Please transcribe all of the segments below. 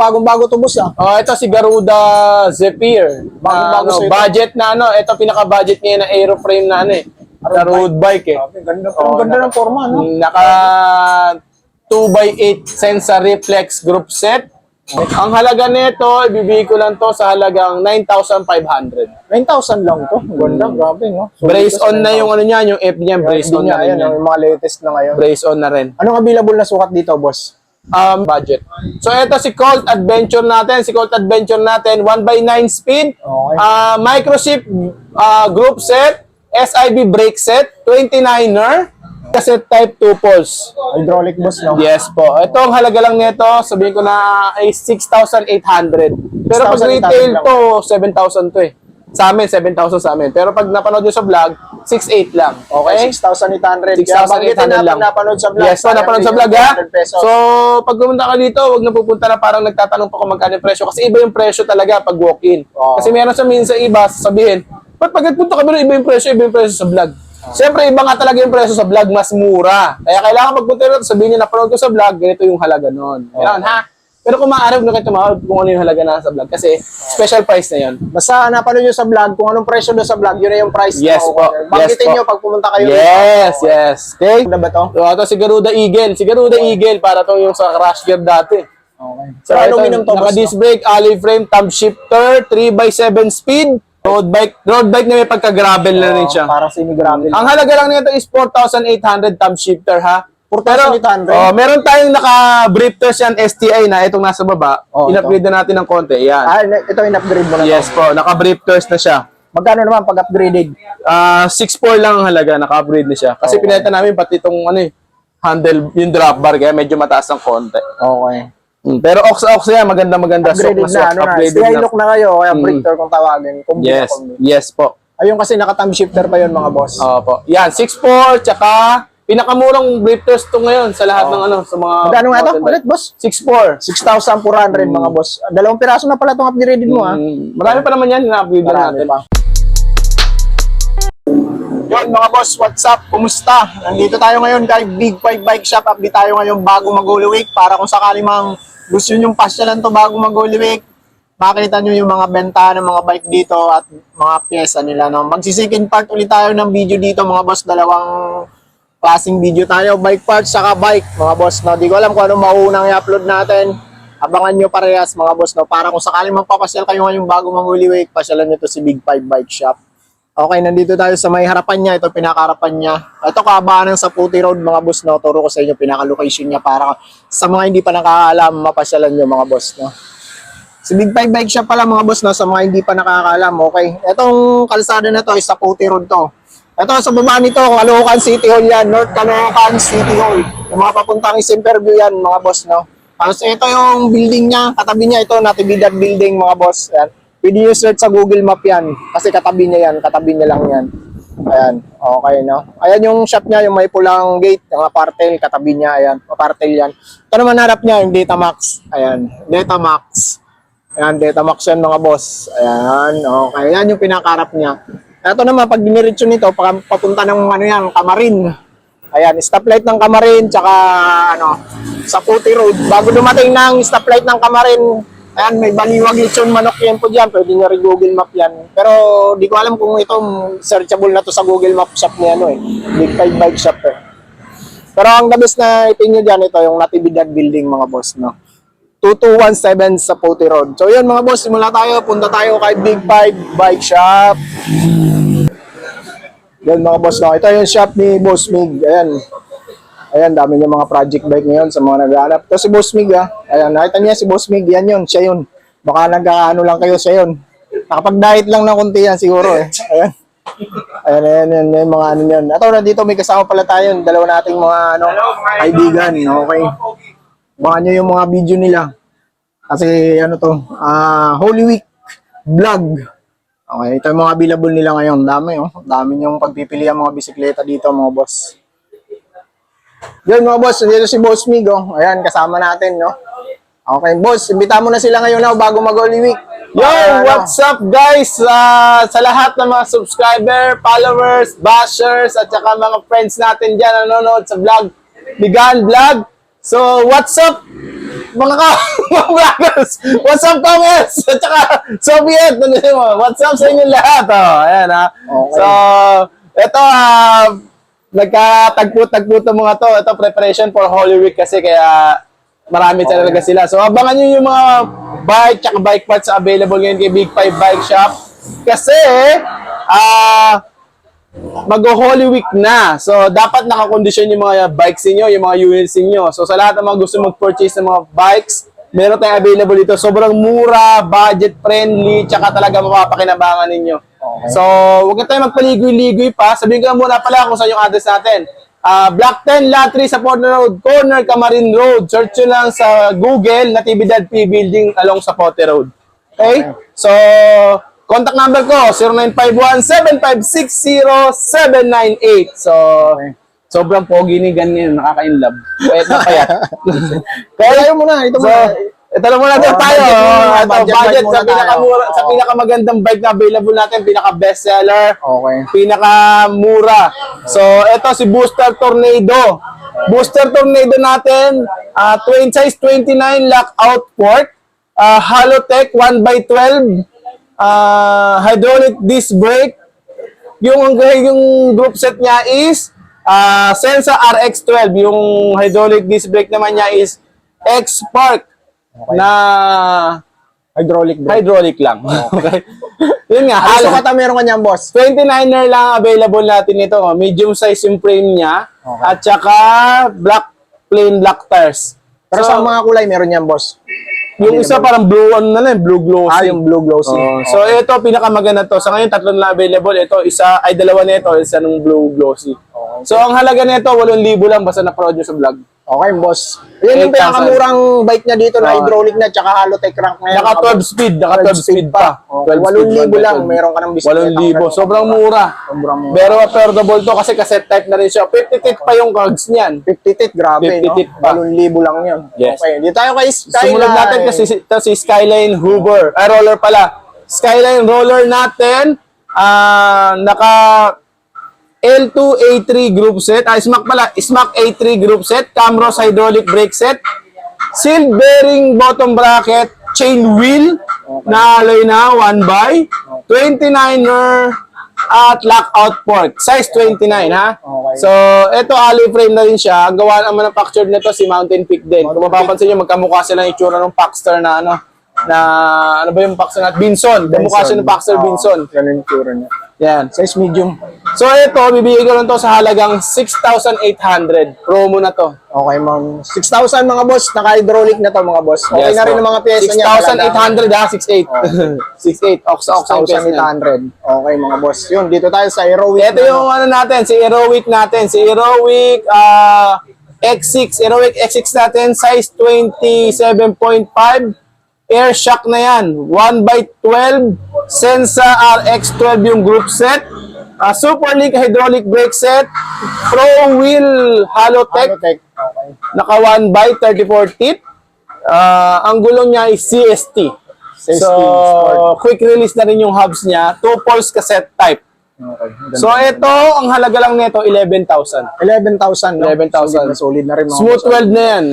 bagong-bago to boss ah. Oh, ito si Garuda Zephyr. Bagong-bago ano, budget na ano, ito pinaka-budget niya na aeroframe na ano eh. Na road bike eh. Grabe, ganda, ang ganda naka- ng forma, no? Naka 2x8 sensor reflex group set. Ang halaga nito, ibibigay ko lang to sa halagang 9,500. 9,000 lang to. Ganda, grabe, no? So, Brace sa on na yung ano niya, yung F niya, brace on na rin yung mga latest na ngayon. Brace on na rin. Anong available na sukat dito, boss? Um, budget. So ito si Colt Adventure natin, si Colt Adventure natin 1x9 speed, Okay. uh, microchip uh, group set, SIB brake set, 29er, cassette type 2 pulse. Hydraulic boss, no? Yes po. Ito ang halaga lang nito, sabihin ko na ay 6,800. Pero pag 6,800 retail to, 7,000 to eh. Sa amin, 7,000 sa amin. Pero pag napanood nyo sa vlog, 6,800 lang. Okay, Okay? 6,800. Kaya banggitin 6,800 natin lang. napanood sa vlog. Yes sayang napanood sa vlog ha. 100 pesos. So, pag pumunta ka dito, huwag na pupunta na parang nagtatanong pa kung magkano yung presyo. Kasi iba yung presyo talaga pag walk-in. Oo. Kasi meron sa minsan iba, sasabihin, ba't pag nagpunta ka doon, iba yung presyo, iba yung presyo sa vlog. Siyempre, iba nga talaga yung presyo sa vlog, mas mura. Kaya kailangan magpunta rin, sabihin niyo, napanood ko sa vlog, ganito yung halaga nun. Kailangan, ha? Pero kung huwag na kayo tumawag kung ano yung halaga na sa vlog. Kasi special price na yun. Basta napanood nyo sa vlog, kung anong presyo doon sa vlog, yun na yung price. Yes na po. Banggitin Yes po. nyo pag pumunta kayo. Yes, Okay. yes. Okay? Ano ba to? So, ito si Garuda Eagle. Si Garuda Eagle, para to yung sa crash gear dati. Okay. So, ito, aluminum to, boss, naka-disc no? brake, alley frame, thumb shifter, 3x7 speed, road bike, road bike na may pagka-gravel na rin siya. Parang semi-gravel. Ang halaga lang nito is 4,800 thumb shifter ha. 4,800? oh, meron tayong naka-brief test yan STI na itong nasa baba. Oh, In-upgrade na natin ng konti. Yan. Ah, ito yung upgrade mo na. to. Yes po, naka-brief test na siya. Magkano naman pag upgraded? Ah, 6.4 lang ang halaga, naka-upgrade na siya. Kasi Okay. pineta namin pati itong ano eh, handle, yung drop bar, kaya medyo mataas ng konti. Okay. Mm, Pero ox-ox yan, maganda-maganda. Upgraded Sok na, ano na. upgraded STI look na kayo, kaya Mm. breaker kung tawagin. Na Yes, yes po. Ayun kasi naka-thumb shifter pa yun mga boss. Opo. Yan, 6.4, tsaka pinakamurang briefers to ngayon sa lahat ng ano, sa mga... Magkano nga to? mountain Ulit boss? 6.4. 6,400 mga boss. Dalawang piraso na pala itong upgraded mo ha. Mm, marami pa naman yan, na-upgrade natin. pa. Yun mga boss, what's up? Kumusta? Nandito tayo ngayon kay Big Five Bike Shop. Update tayo ngayon bago mag-Holy Week para kung sakali mang gusto nyo yung pasyalan to bago mag-Holy Week, makita nyo yung mga benta ng mga bike dito at mga pyesa nila. No? Magsisikin part ulit tayo ng video dito mga boss. Dalawang klaseng video tayo. Bike parts saka bike mga boss. No? Di ko alam kung ano mauunang i-upload natin. Abangan nyo parehas mga boss. No? Para kung sakaling magpapasyal kayo ngayong bago Week, pasyalan nyo to si Big Five Bike Shop. Okay, nandito tayo sa may harapan niya. Ito pinakaharapan niya. Ito kaabaan ng Saputi Road mga boss. No? Turo ko sa inyo pinaka-location niya para sa mga hindi pa nakakaalam, mapasyalan nyo mga boss. No? Si Big Five Bike Shop pala mga boss, no? sa mga hindi pa nakakaalam. Okay, itong kalsada na to is Saputi Road to. Ito sa baba nito, Caloocan City Hall yan. North Caloocan City Hall. Yung mga papuntang Isimperview yan mga boss. No? Tapos ito yung building niya. Katabi niya ito, Natividad Building mga boss. Yan. Pwede nyo search sa Google Map yan. Kasi katabi niya yan. Katabi niya lang yan. Ayan. Okay, no? Ayan yung shop niya, yung may pulang gate, yung apartel, katabi niya. Ayan. Apartel yan. Ito naman harap niya, yung Datamax. Ayan. Datamax. Ayan, Datamax yan mga boss. Ayan. Okay. Ayan yung pinakarap niya. Ito naman, pag diniretso nito, pa- papunta ng ano yan, Kamarin. Ayan, stoplight ng Kamarin, tsaka ano, sa Puti Road. Bago dumating ng stoplight ng Kamarin, ayan, may baliwag lechon manok yan po dyan. Pwede nyo rin Google Map yan. Pero di ko alam kung ito searchable na to sa Google Map shop ni ano eh. Big Five Bike Shop eh. Pero ang the best na ipin nyo dyan, ito yung Natividad Building mga boss, no? 2217 sa Puti Road. So yun mga boss, simula tayo. Punta tayo kay Big Five Bike Shop. Yan mga boss, no? Ito yung shop ni Boss Mig. Ayan. Ayan, dami niya mga project bike ngayon sa mga naghahanap. Ito si Boss Mig, ha? Ayan, nakita niya si Boss Mig. Yan yun, siya yun. Baka nagkaano lang kayo siya yun. Nakapag-diet lang ng kunti yan siguro, eh. Ayan. Ayan, ayan, ayan, ayan, mga ano yan. Ito, nandito may kasama pala tayo. Dalawa nating mga, ano, kaibigan. Okay. Baka nyo yung mga video nila. Kasi, ano to, ah, Holy Week vlog. Okay, ito yung mga available nila ngayon. Dami, oh. Dami yung pagpipili ang mga bisikleta dito, mga boss. Yun, mga boss. Dito si Boss Mig, oh. Ayan, kasama natin, no? Okay, boss. Imbita mo na sila ngayon, now, bago mag-Holy Week. Yo, ano, what's up guys? Ah, sa lahat ng mga subscriber, followers, bashers, at saka mga friends natin dyan na nanonood sa vlog, Bigan Vlog. So, what's up, mga ka, mga vloggers? What's up, Congress? At saka, Soviet? What's up sa inyo lahat? Oh, ayan ha. Okay. So, ito, ah, nagkatagpo-tagpo to mga to. Ito, preparation for Holy Week kasi kaya marami talaga sila. So, abangan nyo yung mga bike tsaka bike parts available ngayon kay Big Five Bike Shop. Kasi, ah, mag-Holy Week na. So, dapat nakakondisyon yung mga bikes niyo, yung mga units niyo. So, sa lahat ng mga gusto mag-purchase ng mga bikes, meron tayong available dito. Sobrang mura, budget friendly, tsaka talaga mapapakinabangan ninyo. So, huwag na tayo magpaligoy-ligoy pa. Sabihin ko muna pala kung saan yung address natin. Ah, Block 10, Lot 3 sa Portland Road, corner Camarin Road. Search nyo lang sa Google, Natividad P Building along sa Pote Road. Okay? So, contact number ko, 0951-7560798. So, sobrang pogi ni ganyan, nakaka-inlove. Payat na payat. Kaya mo na, ito so, muna. ito na muna Oh, tayo. muna, ito, budget budget, sa muna tayo. pinakamura, sa Oh. pinakamagandang bike na available natin, pinaka-best seller Okay. pinakamura. So, ito si Booster Tornado. Booster Tornado natin, uh, twin size 29 lockout port, uh, Halotech 1x12, uh, hydraulic disc brake. Yung yung group set niya is uh, Sensa RX12. Yung hydraulic disc brake naman niya is X-Spark na Hydraulic brake. hydraulic lang. okay. Yun nga, Ano halo- sa kata meron ka niyan, boss? 29er lang available natin ito. oh. Medium size yung frame niya. Okay. At saka black plain black tires. Pero So, sa mga kulay meron niyan, boss? Yung isa parang blue ano na lang, blue glossy. Ah, yung blue glossy. Oh, So ito pinakamaganda to. Sa ngayon tatlo na available. Ito isa ay dalawa nito, isa ng blue glossy. So ang halaga nito 8,000 lang basta na-produce sa vlog. Okay, boss. Yan yung 8,000. pinakamurang bike niya dito na hydraulic na tsaka Halotech crank na yan. Naka 12 speed, naka 12 speed pa. 12 speed, 8,000 lang, 112. meron ka ng bisikleta. 8,000. Sobrang mura. Sobrang mura. Pero affordable to kasi cassette type na rin siya. 50 tit pa yung cards niyan. 50 tit, grabe, 50 no? tit pa. 8,000 lang yun. Yes. Okay, dito tayo kay Skyline. Sumunod natin kasi si, ito si Skyline Hoover. Ay, roller pala. Skyline roller natin. ah naka L2A3 group set. Ah, SMAC pala. SMAC A3 group set. Camros hydraulic brake set. Sealed bearing bottom bracket. Chain wheel. Na alloy na 1 by. 29er at lockout port. Size 29 ha. Okay. So, ito alloy frame na rin siya. Gawa ang manufactured nito si Mountain Peak din. Kung mapapansin niyo magkamukha sila ng itsura ng Paxter na ano na ano ba yung Paxter na Binson. Kamukha siya ng Paxter Oo, Binson. Ganun yung tsura niya. Yan. Size medium. So ito, bibigay ko lang to sa halagang 6,800. Promo na to. Okay, ma'am. 6,000 mga boss. Naka-hydraulic na to mga boss. Okay Yes na rin ang mga pyesa niya. 6,800 ha, 6,800. 6,800. Ox, ox, ox. 6,800. Okay mga boss. Yun, dito tayo sa Heroic. Ito yung ano natin, si Heroic natin. Si Heroic ah, X6. Heroic X6 natin, size 27.5. Air shock na yan. 1x12. Sensa RX12 yung group set. Ah, Super Link hydraulic brake set. Pro Wheel Halotech. Halotech. Okay. Naka 1x34 teeth. Ah, ang gulong niya is CST. CST, so, sport. quick release na rin yung hubs niya. Two pulse cassette type. Okay. So ito, ang halaga lang nito 11,000. 11,000. No? 11,000. Solid na solid na rin mga Smooth boss. weld na yan.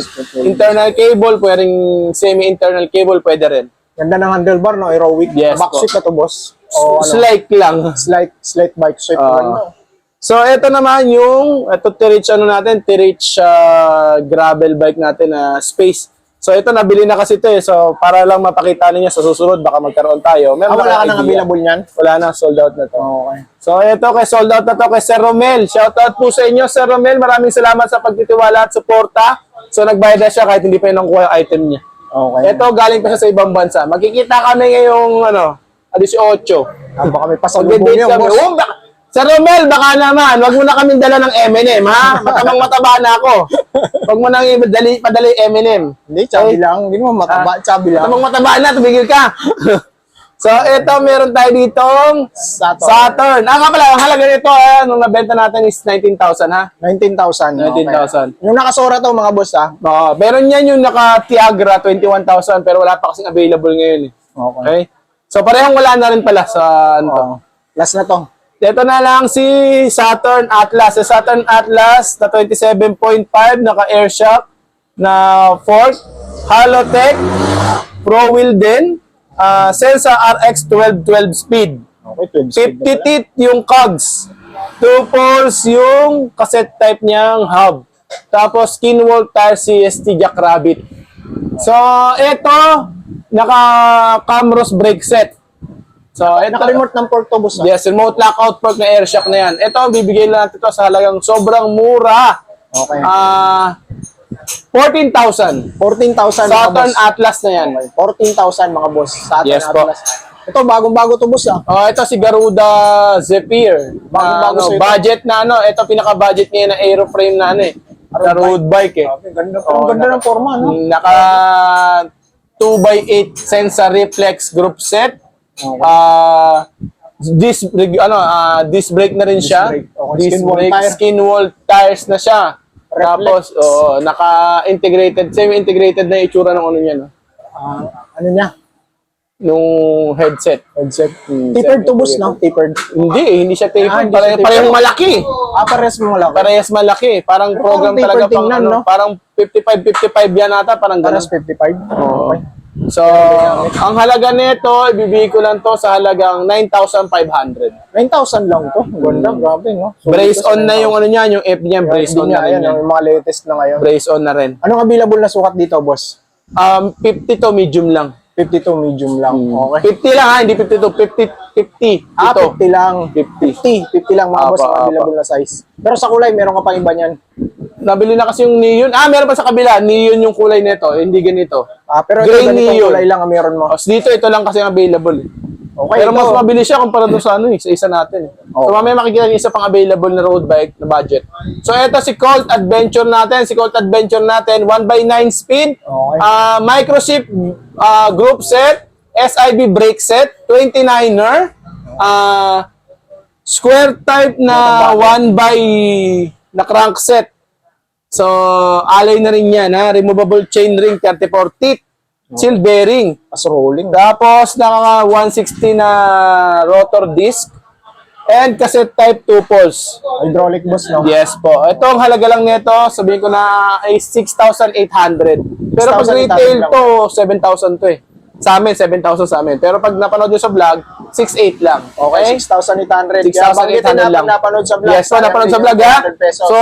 Internal cable, pwedeng semi-internal cable, pwede rin. Ganda ng handlebar, no? Heroic. Yes, Back na to, boss. O, ano? Slight lang. Slight, slight bike shape. Ah. no? So ito naman yung, ito Tirich ano natin, Tirich ah, gravel bike natin na space. So ito nabili na kasi ito eh. So para lang mapakita ninyo sa susunod baka magkaroon tayo. Ah, Meron wala ka nang available niyan? Wala na, sold out na to. Okay. So ito kay sold out na to kay Sir Romel. Shout out po sa inyo Sir Romel. Maraming salamat sa pagtitiwala at suporta. So nagbayad na siya kahit hindi pa yun nakuha yung item niya. Okay. Ito galing pa siya sa ibang bansa. Magkikita kami ngayong ano, 18. Ah, baka may pasalubong Magbe-date yun, kami. boss. Oh, Sir Romel, baka naman, wag mo na kaming dala ng M&M, ha? Matamang mataba na ako. Wag mo nang i-dali, padali M&M. Hindi, chubby lang. Hindi mo mataba, chubby lang. Matamang mataba na, tumigil ka. so, ito, meron tayo ditong Saturn. Saturn. Ah, nga pala, ang halaga nito, eh, nung nabenta natin is 19,000, ha? 19,000. 19,000. Okay. Yung nakasora to, mga boss, ah. Oo, meron yan yung naka-Tiagra, 21,000, pero wala pa kasing available ngayon, eh. Okay. Okay? So, parehong wala na rin pala sa, ano. Oh. Last na to. Ito na lang si Saturn Atlas. Si Saturn Atlas na 27.5, naka-air shock. na fork, Halotech, Pro Wheel din, uh, Sensa RX 1212 speed. Okay, 12 speed 50 teeth yung cogs. 2 poles yung cassette type niyang hub. Tapos skinwall tire CST Jackrabbit. So, ito, naka Camros brake set. So, ito, Naka-remote ng port to, boss. ah. yes, remote lockout fork na air shock na yan. Ito, bibigay lang natin ito sa halagang sobrang mura. Okay. Ah, 14,000. 14,000 mga Saturn boss. Atlas na yan. Okay, 14,000 mga boss. Saturn Yes po. Atlas. Ito, bagong-bago to, boss. Ah. Oh, ito si Garuda Zephyr. Bagong-bago ano, sa ito. budget na ano, ito pinaka-budget ngayon na aeroframe na ano eh. Na road bike eh. Grabe, ganda, ang ganda naka- ng forma, no? Naka 2x8 sensor reflex group set. Ah, disc brake ano, ah, disc brake na rin siya. brake. Okay, Disc skin wall brake, tire. skin wall tires na siya. Reflex. Tapos, oh, naka-integrated, semi-integrated na yung itsura ng ano niya, no? Ah, ano niya? Nung headset. Headset. Hmm, Tapered to, boss, no? Tapered. Hindi, eh, hindi siya Ah, tapered. hindi Pare, siya tapered. parehong malaki. Ah, pares mo lang. Parehas malaki. Parang Pero program parang talaga pang tingnan, ano, no? parang 55-55 yan ata, parang ganun. Pares 55. Oo. Okay. So, ang halaga nito, ibibigay ko lang to sa halagang 9,500. 9,000 lang to. Ganda, grabe, no? So, Brace on na yung ano niya, yung F niya, brace on niya, na rin yan. yung mga latest na ngayon. Brace on na rin. Anong available na sukat dito, boss? Um, 50 to medium lang. 52 medium lang. Okay. 50 lang ha, hindi 52, 50, 50. Ah, Ito. 50 lang. 50. 50. 50 lang mga boss, available na size. Pero sa kulay, meron ka pang iba niyan. Nabili na kasi yung neon. Ah, meron pa sa kabila. Neon yung kulay nito. Hindi ganito. Ah, pero ito, Gray ganitong neon. kulay lang ang meron mo. Tapos dito, ito lang kasi ang available. eh. Okay, Pero ito. mas mabilis siya kumpara doon sa ano eh, sa isa natin. eh. So Oo. mamaya makikita niyo isa pang available na road bike na budget. So ito si Colt Adventure natin, si Colt Adventure natin 1x9 speed, Okay. ah microchip ah, group set, SIB brake set, 29er, ah square type na 1x na crankset. So alay na rin yan ha, removable chain ring 34 teeth, seal bearing. As rolling. Tapos, naka 160 na rotor disc. And cassette type 2 poles. Hydraulic boss, no? Yes po. Ito ang halaga lang nito, sabihin ko na ay 6,800. Pero pag 6,800 retail lang. to, 7,000 to eh. Sa amin, 7,000 sa amin. Pero pag napanood nyo sa vlog, 6,800 lang. Okay, Okay? 6,800. Kaya banggitin 6,800 natin lang. napanood sa vlog. Yes sayang napanood sa vlog ha. 100 pesos. So,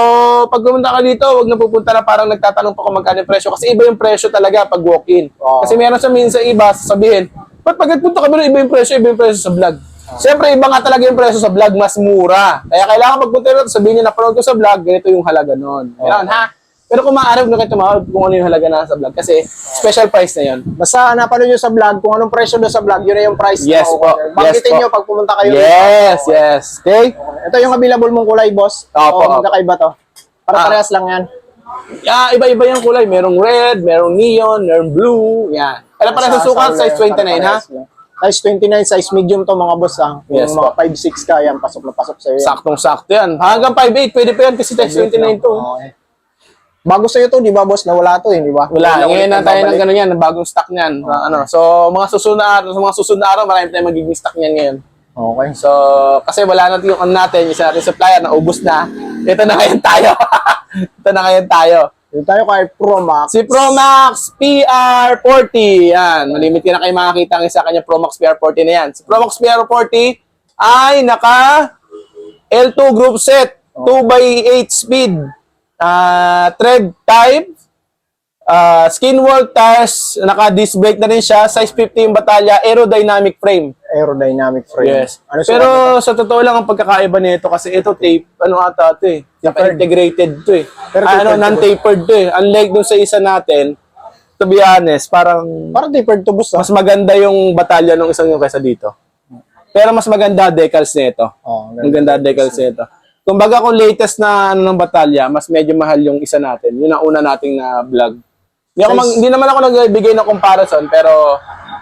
pag pumunta ka dito, huwag na pupunta na parang nagtatanong pa kung magkano yung presyo. Kasi iba yung presyo talaga pag walk-in. Oo. Kasi meron sa minsan iba, sasabihin, ba't pag nagpunta ka doon, iba yung presyo, iba yung presyo sa vlog. Siyempre, iba nga talaga yung presyo sa vlog, mas mura. Kaya kailangan magpunta rin, sabihin niyo, napanood ko sa vlog, ganito yung halaga nun. Kailangan, ha? Pero kung huwag na kayo tumawag kung ano yung halaga na sa vlog. Kasi special price na yun. Basta napanood nyo sa vlog, kung anong presyo doon sa vlog, yun na yung price. Yes na po. Banggitin Yes po. nyo pag pumunta kayo. Yes, yes. Okay? Ito yung available mong kulay, boss. Opo, O, opo. magkakaiba to. Para Ah. parehas lang yan. Yeah, iba-iba yung kulay. Merong red, merong neon, merong blue. Yan. Alam pa sa sukat, size 29 ha? Size 29, size medium to mga boss ha. Kung Yes mga po. 5'6 ka, yan, pasok na pasok sa'yo yan. Saktong-sakto yan. Hanggang 5'8, pwede pa yan kasi size 29 to. Okay. Bago sa'yo to, di ba boss? Nawala to eh, di ba? Wala, ngayon na tayo ng gano'n yan, ng bagong stock niyan. Na ano, so, mga susunod na araw, sa mga susunod na araw, marami tayong magiging stock niyan ngayon. Okay. So, kasi wala natin yung ano natin, yung sa ating supplier, naubos na. Ito na ngayon tayo. Ito na ngayon tayo. Dito tayo kay Promax. Si Promax PR40. Yan. Malimit ka na kayo makakita ng sa kanya Promax PR40 na yan. Si Promax PR40 ay naka L2 group set. 2x8 speed. Ah tread type. ah skin wall tires. Naka disc brake na rin siya. Size 50 yung batalya. Aerodynamic frame. Aerodynamic frame. Yes. Ano Pero sa totoo lang ang pagkakaiba nito kasi ito tape, ano ata ito eh. Naka-integrated to eh. Pero Ah, ano, non-tapered to eh. Unlike dun sa isa natin, to be honest, parang Parang tapered to boss ha. mas maganda yung batalya ng isang yung kaysa dito. Pero mas maganda decals nito. Oh, Ang ganda decals nito. Kumbaga kung latest na ano ng batalya, mas medyo mahal yung isa natin. Yun ang una nating na vlog. Hindi, ako mag- hindi naman ako nagbigay ng comparison, pero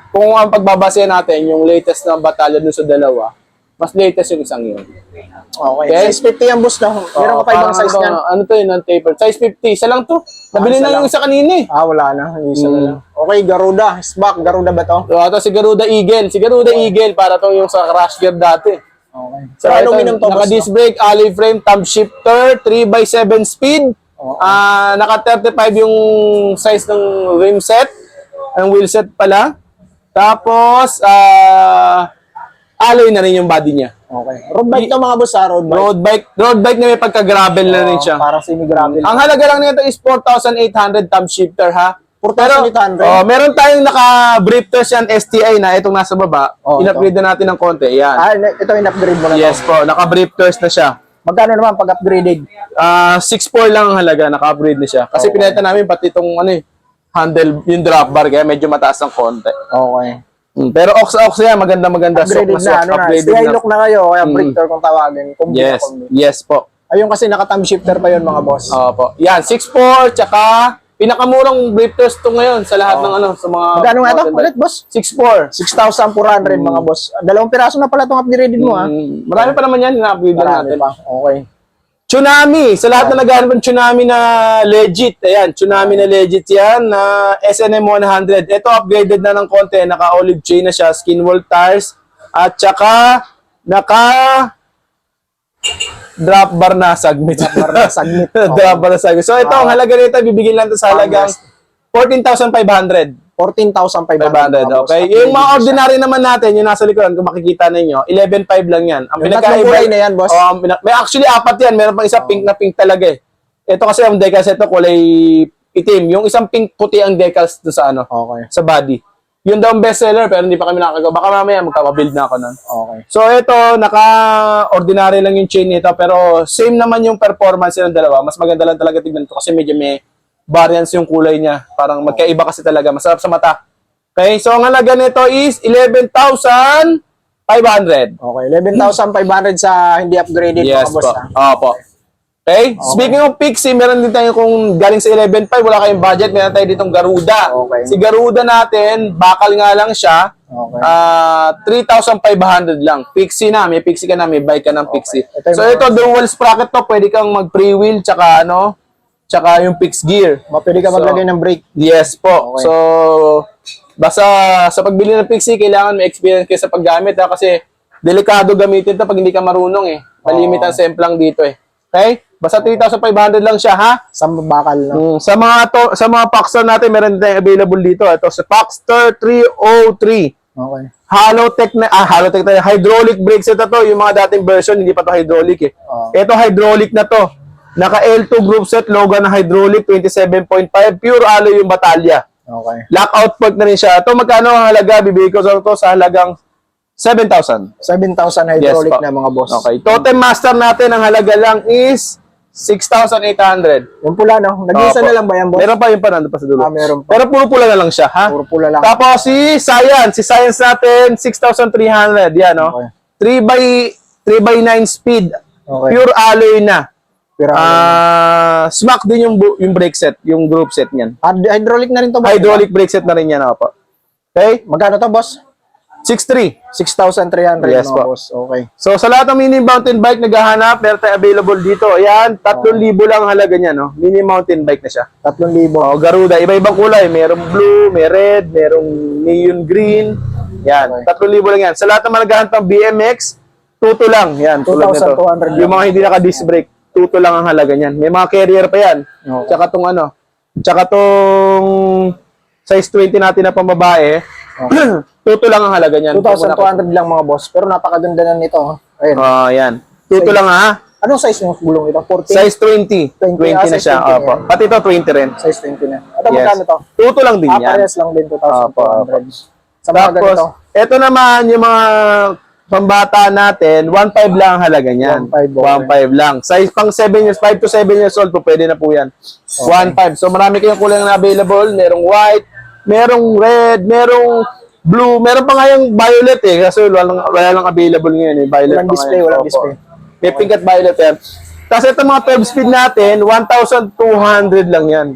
kung ang pagbabase natin, yung latest na batalya dun sa dalawa, mas latest yung isang yun. Okay. Okay. Size 50 yan boss na. Meron ka pa ibang size ano, niyan. Ano to yun, non-tapered. Size 50. Isa lang to. Nabili isa na yung isa kanina eh. Ah, wala na. Yung Isa na Hmm. lang. Okay, Garuda. Sback. Garuda ba to? So, ito si Garuda Eagle. Si Garuda Eagle, para to yung sa crash gear dati. So, Pero ito, aluminum to boss. naka-disc brake, alley frame, thumb shifter, 3x7 speed. Oo. Ah, naka 35 yung size ng rim set, ang wheel set pala. Tapos ah alloy na rin yung body niya. Okay. Road bike to mga boss ha, road bike. Road bike, road bike na may pagka-gravel na rin siya. Parang semi-gravel. Ang halaga lang nito is 4,800 thumb shifter ha. 4,800? oh, meron tayong naka-brief test yan STI na itong nasa baba. Oh, In-upgrade na natin ng konti. Yan. Ah, ito yung upgrade mo na to. Yes po, naka-brief test na siya. Magkano naman pag upgraded? Ah, 6.4 lang ang halaga, naka-upgrade na siya. Kasi Okay. pinalitan namin pati itong ano eh, handle, yung drop bar, kaya medyo mataas ng konti. Okay. Mm, Pero ox ox yan, maganda maganda. Upgraded Sok na, ano na. upgraded na. look na kayo, kaya Mm. breaker kung tawagin. Na Yes, combi. yes po. Ayun kasi naka-thumb shifter pa yun mga boss. Opo. Yan, 6.4, tsaka pinakamurang brief test to ngayon sa lahat ng ano, sa mga... Magkano nga ito? Ulit boss? 6.4. 6,400 mga boss. Dalawang piraso na pala itong upgraded mo ha. Mm, marami pa naman yan, na-upgrade na Marami natin. pa. Okay. Tsunami! Sa lahat na naghahanap ng Tsunami na legit, ayan, Tsunami na legit yan, na SNM 100. Ito upgraded na ng konti, naka-olive chain na siya, skin wall tires, at saka naka drop bar na segment. Drop bar na segment. drop bar na segment. So ito, ang halaga nito, bibigyan lang ito sa halagang 14,500. 14,500. 500, okay? Yung mga ordinary naman natin, yung nasa likuran, kung makikita ninyo, 11.5 lang yan. Ang kulay na yan, boss? Oh, pina- may actually apat yan. Meron pang isa pink na pink talaga eh. Ito kasi ang decals ito kulay itim. Yung isang pink puti ang decals do sa ano, Okay. sa body. Yun daw ang bestseller pero hindi pa kami nakagawa. Baka mamaya magpapabuild na ako nun. Okay. So ito, naka-ordinary lang yung chain nito pero same naman yung performance ng dalawa. Mas maganda lang talaga tignan to kasi medyo may variance yung kulay niya. Parang magkaiba kasi talaga. Masarap sa mata. Okay, so ang halaga nito is 11,500. Okay. 11,500 sa hindi upgraded Yes mga boss po. ha. Opo. Okay? Speaking of Pixie, meron din tayo kung galing sa 11.5, wala kayong budget, meron tayo ditong Garuda. Okay. Si Garuda natin, bakal nga lang siya. Okay. Ah, 3,500 lang. Pixie na, may Pixie ka na, may bike ka ng Pixie. Ito yung so ito, dual sprocket to, pwede kang mag-pre-wheel, tsaka ano, tsaka yung fixed gear. Mapili ka So, maglagay ng brake. Yes po. Okay. So, basta sa pagbili ng Pixie, kailangan may experience kayo sa paggamit ha, kasi delikado gamitin to pag hindi ka marunong eh. Malimit ang semplang dito eh. Okay? Basta 3,500 lang siya ha. Sa bakal na. Mm, sa mga to, sa mga Paxton natin meron tayong available dito. Ito sa Paxter 303. Okay. Halotech na ah Halotech tayo. Hydraulic brakes ito to, yung mga dating version hindi pa to hydraulic eh. Oo. Ito hydraulic na to. Naka L2 group set logo na hydraulic 27.5 pure alloy yung batalya. Okay. Lockout port na rin siya. Ito magkano ang halaga? Bibigay ko sa ito sa halagang 7,000. 7,000 hydraulic po. na mga boss. Okay. Totem master natin ang halaga lang is 6,800. Yung pula no? Nag-isa na lang ba yan boss? Meron pa yung pa nandun pa sa dulo. Ah, meron pa. Pero puro pula na lang siya, ha? Puro pula lang. Tapos si Science, si Science natin 6,300, yan, no? Okay. 3 by 3 by 9 speed. Okay. Pure alloy na. Pero, Ah, smack din yung yung brake set, yung group set niyan. Hyd- hydraulic na rin to boss. Hydraulic brake set na rin yan, opo. Okay? Magkano to boss? 6.3. 6,300 Yes po. boss. Okay. So sa lahat ng mini mountain bike naghahanap, meron tayo available dito. Ayan, 3,000 lang ang halaga niya, no? Mini mountain bike na siya. 3,000. Oh, Garuda, iba-ibang kulay. Merong blue, may red, merong neon green. Yan, 3,000 lang yan. Sa lahat ng naghahanap ng BMX, tuto lang. Yan, tulad nito. 2,200 Yung mga hindi naka-disc brake, tuto lang ang halaga niyan. May mga carrier pa yan. Okay. Tsaka tong ano, tsaka tong size 20 natin na pambabae, tuto lang ang halaga niyan. 2,200 lang mga boss. Pero napakaganda na nito. oh. Ayun. Oh, yan. Tuto lang ha. Anong size ng gulong ito? 14? Size 20. 20, 20 ah, na size siya. 20 Opo. yan. Pati ito 20 rin. Size 20 na. Ito Yes. magkano to? Tuto lang din Ah, yan. parehas lang din 2,200. Sa mga Tapos, ganito. ito naman yung mga pambata natin, 1.5 lang ang halaga niyan. 1.5, okay. 1.5 lang. Size pang 7 years, 5 to 7 years old po, pwede na po yan. 1.5. So marami kayong kulay na available. Merong white, merong red, merong blue, meron pa nga yung violet eh. Kasi wala lang, wala lang available ngayon eh. Violet Walang display, ngayon. walang Opo. display. May pink at violet yan. Tapos ito mga 12 speed natin, 1,200 lang yan.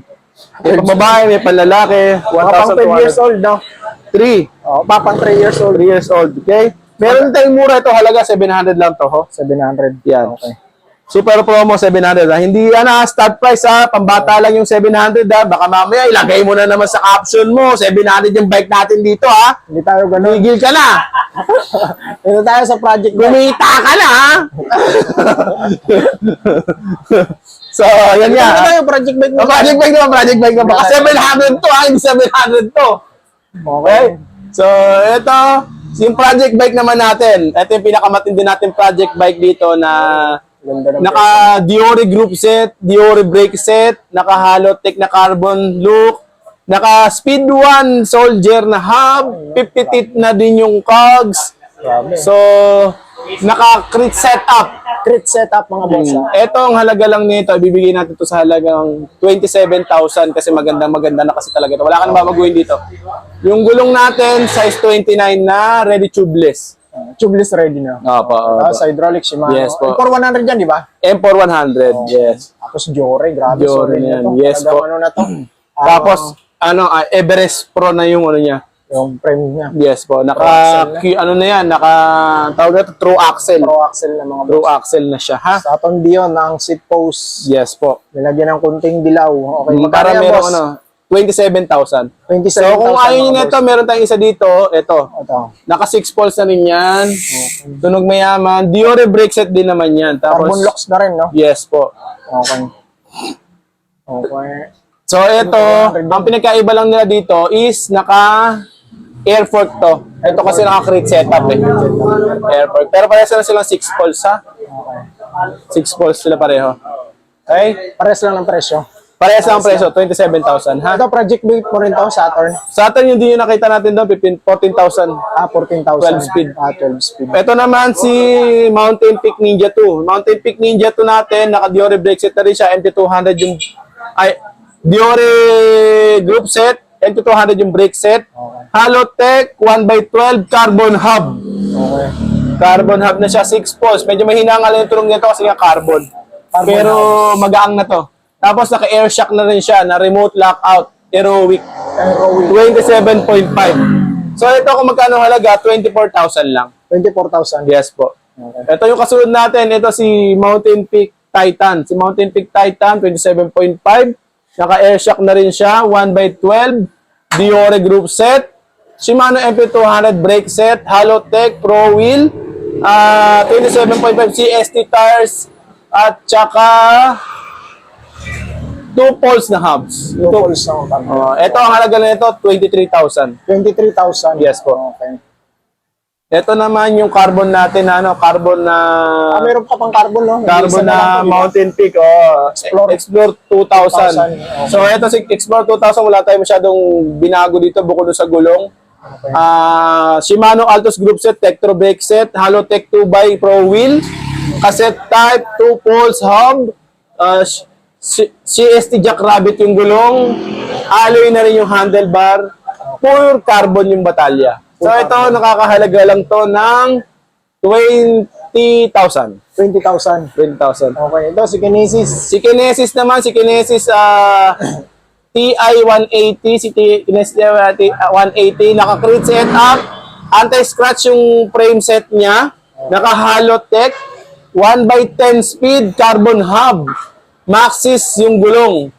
May pang babae, may panlalaki, Mga pang 12 years 1,200. old, no? 3. Oh, papang 3 years old. 3 years old, okay? Meron tayong mura ito, halaga 700 lang to, ho. 700. Yan. Okay. Super promo 700 ha. Hindi yan ha, start price ha. Pambata lang yung 700 ha. Baka mamaya ilagay mo na naman sa caption mo. 700 yung bike natin dito ha. Hindi tayo ganun. Tumigil ka na. Dito tayo sa project. Gumita ka na ha. so, yan nga. tayo project bike mo. Oh, project bike naman, project bike naman. Baka 700 to ha, hindi 700 to. Okay? So, ito, yung project bike naman natin. Ito yung pinakamatindi natin project bike dito na naka Diori group set, Diori brake set, naka Halotech na carbon look, naka Speed 1 Soldier na hub, 50 teeth na din yung cogs. So, naka crit setup. Crit setup mga boss. ah. Ito ang halaga lang nito, ibibigay natin to sa halagang 27,000 kasi maganda maganda na kasi talaga ito. Wala ka na babaguhin dito. Yung gulong natin, size 29 na, ready tubeless. Tubeless ready na. Opo, Ah, sa hydraulic Shimano. Yes po. M4 100 yan, di ba? M4 100, yes. Tapos Jore, grabe. Jore solid yan. to. Yes Talagang po. ano na to. Ah, Tapos, ano, ah, Everest Pro na yung ano niya. yung frame niya. Yes po, naka, na. Q- ano na yan, naka, tawag na ito, true axle. Pro axle na mga boss. True axle na siya, ha? Sa atong Dion, ang seat post. Yes po. Nilagyan ng kunting dilaw. Okay, magkano Para yan, meron, boss? ano, 27,000. 27,000 So, kung ayaw nyo nito, meron tayong isa dito, ito. Ito. Naka 6 poles na rin yan. Tunog mayaman. Diore brake set din naman yan. Tapos, Carbon locks na rin, no? Yes po. Okay. Okay. So, ito, ang pinagkaiba lang nila dito is naka air fork to. Ito kasi naka crate setup eh. Air fork. Pero parehas na silang 6 poles ha. Okay. 6 poles sila pareho. Okay? Pares lang ng presyo. Parehas lang ang presyo, 27,000 ha. Ito, project build mo rin to, Saturn. Saturn yung din yung nakita natin doon, 15 14,000. Ah, 14,000. 12 speed. Ah, 12 speed. Ito naman si Mountain Peak Ninja 2. Mountain Peak Ninja 2 natin, naka Diore brake set na rin siya, MT200 yung ay Diore group set, MT200 yung brake set. Halotech 1x12 carbon hub. Okay. Carbon hub na siya, 6 poles. Medyo mahina nga lang yung tulong nito kasi nga carbon. Carbon Pero magaang na to. Tapos naka-air shock na rin siya, na remote lockout, aerowick. Aerowick. 27.5. So ito kung magkano halaga, 24,000 lang. 24,000. Yes po. Okay. Ito yung kasunod natin. Ito si Mountain Peak Titan. Si Mountain Peak Titan, 27.5. Naka-air shock na rin siya. 1x12. Diore group set. Shimano MP200 brake set. Halotech Pro Wheel. ah 27.5 CST tires. At saka 2 poles na hubs. Two poles na carbon. Uh, ito ang halaga na ito, 23,000. 23,000. Yes po. Okay. Ito naman yung carbon natin, ano, carbon na... Ah, meron pa pang carbon, no? Carbon na ba? Mountain Peak, oh. Explore. Explore 2000. 2000, So, ito si Explore 2000, wala tayong masyadong binago dito bukod sa gulong. Okay. Ah, Shimano Altos Group Set, Tektro Brake Set, Halotech 2x Pro Wheel, Cassette Type, 2 poles hub, C- CST Jack Rabbit yung gulong, alloy na rin yung handlebar, pure carbon yung batalya. So, ito, nakakahalaga lang to ng 20,000. 20,000. 20,000. Okay. Ito, si Kinesis. Si Kinesis naman, si Kinesis ah TI 180, si Kinesis ah, T- ah, 180, naka-crit setup, anti-scratch yung frame set niya, naka-halotech, 1x10 speed, carbon hub, Maxis yung gulong.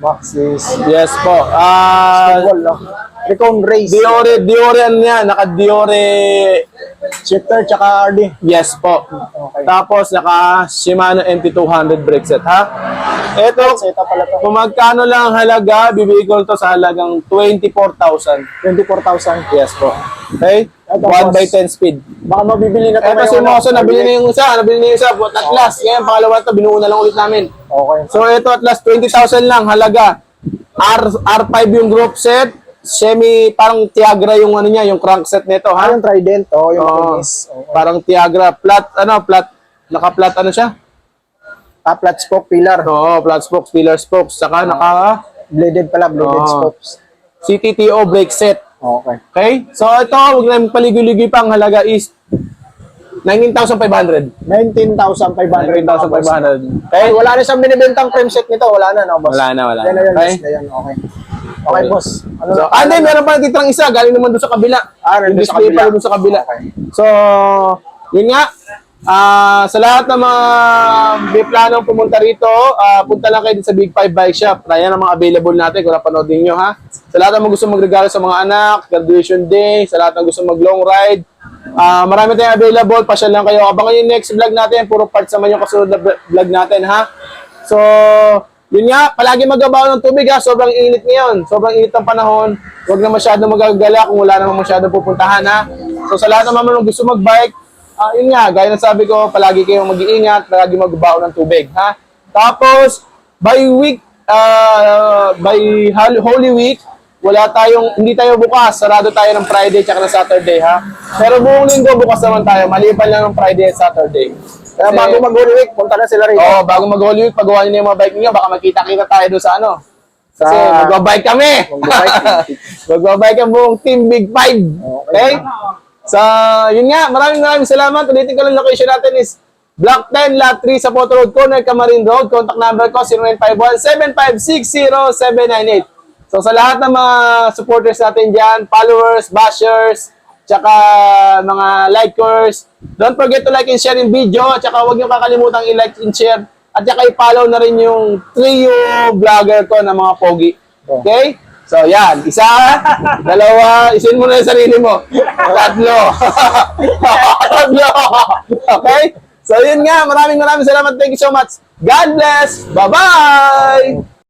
Maxis. Yes po. Ah, Wall, no? Recon Race. Diore, Diore ano yan, naka-Diore, Shifter, tsaka RD. yes po. Okay. Tapos naka Shimano MT200 brake set ha. Ito, Seta pala to. Kung magkano lang ang halaga, bibigay ko to sa halagang 24,000. 24,000. Yes po. Okay? Ito, 1 by boss. 10 speed. Baka mabibili na to Ito si ngayon, no? Moso, nabili na yung isa, nabili na yung isa. But at last, ngayon, pangalawa to, binuo na lang ulit namin. Okay. So ito at last, 20,000 lang halaga. R, R5 yung group set. Semi, parang Tiagra yung ano niya, yung crankset nito, Ah, ha? yung Trident, oh, yung Oo. Kinis. Oh. Parang Tiagra. Flat, ano, flat, naka-flat ano siya? Ah, flat spoke pillar. Oo, flat spokes, pillar spokes. Saka naka Bladed pala, bladed Oo. spokes. CTTO brake set. Okay. Okay? So ito, huwag na paligoy-ligoy pa. Ang halaga is 19,500. 19,500. 19,500. Okay, Okay? wala na siyang binibentang frame set nito. Wala na, no, boss? Wala na, wala Yan na yun, Okay? yan. Okay. Okay, boss. Ano So, ah, hindi, meron pa natitrang isa. Galing naman doon sa kabila. Ah, nandun Yung sa kabila. doon sa kabila. Okay. So, yun nga. Ah, sa lahat ng mga may planong pumunta rito, ah, punta lang kayo sa Big Five Bike Shop. Ayan ang mga available natin kung napanood niyo ha. Sa lahat ng gusto magregalo sa mga anak, graduation day, sa lahat ng gusto mag long ride, ah, marami tayong available. Pasyal lang kayo. Abangan yung next vlog natin. Puro parts naman yung kasunod na vlog natin ha. So, yun nga, palagi magabaw ng tubig ha. Sobrang init ngayon. Sobrang init ng panahon. Huwag na masyadong magagala kung wala namang masyadong pupuntahan ha. So, sa lahat ng mga gusto mag-bike, Ah, yun nga, gaya ng sabi ko, palagi kayong mag-iingat, palagi magbaon ng tubig, ha? Tapos, by week, ah, by Hol- Holy Week, wala tayong, hindi tayo bukas, sarado tayo ng Friday tsaka ng Saturday, ha? Pero buong linggo, bukas naman tayo, maliban lang ng Friday at Saturday. Kaya Kasi- bago mag-Holy Week, punta na sila rito. Oo, bago mag-Holy Week, pagawa niyo na yung mga bike niyo, baka magkita-kita tayo doon sa ano. Kasi Sa- magbabike kami. Magbabike. magbabike ang buong Team Big Five. Okay? So, yun nga, maraming maraming salamat. Ulitin ko lang location natin is Block 10, Lot 3 sa Photo Road Corner, Camarin Road. Contact number ko 0951-7560798. So, sa lahat ng mga supporters natin dyan, followers, bashers, tsaka mga likers, don't forget to like and share yung video. At tsaka huwag niyo kakalimutan i-like and share. At tsaka i-follow na rin yung trio vlogger ko na mga pogi. Okay? So, yan. Isa, dalawa, isin mo na yung sarili mo. Tatlo. Tatlo. Okay? So, yun nga. Maraming maraming salamat. Thank you so much. God bless. Bye-bye!